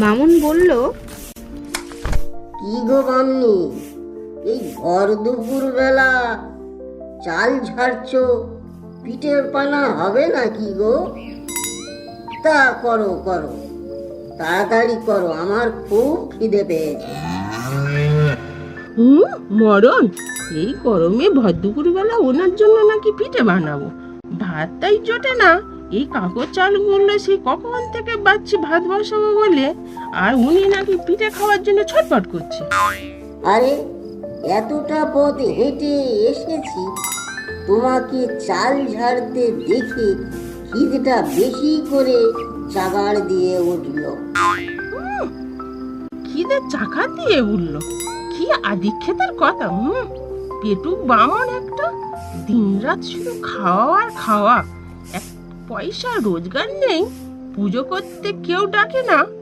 বামুন বলল কি গো বামনি এই ভর দুপুর বেলা চাল ঝাড়ছো পিঠের পানা হবে না কি গো? তা করো করো তাড়াতাড়ি করো আমার খুব খিদে পেয়েছে। হুম মরণ এই গরমে ভদ্রপুর বেলা ওনার জন্য নাকি পিঠে বানাবো? ভাত তাই জোটে না। এই কাগজ চালগুলো সেই কখন থেকে বাচ্চি ভাত বসাবো বলে? আর উনি নাকি পিঠে খাওয়ার জন্য ছটফট করছে। আরে এতটা পথ হেঁটে এসেছি। তোমাকে চাল ঝাড়তে দেখে খিদেটা বেশি করে চাগাড় দিয়ে উঠল। খিদে চাকা দিয়ে উঠল। কি আদিক্ষেতার কথা হুম? পেটু বামন একটা দিনরাত শুধু খাওয়া আর খাওয়া। এক পয়সা রোজগার নেই। পুজো করতে কেউ ডাকে না।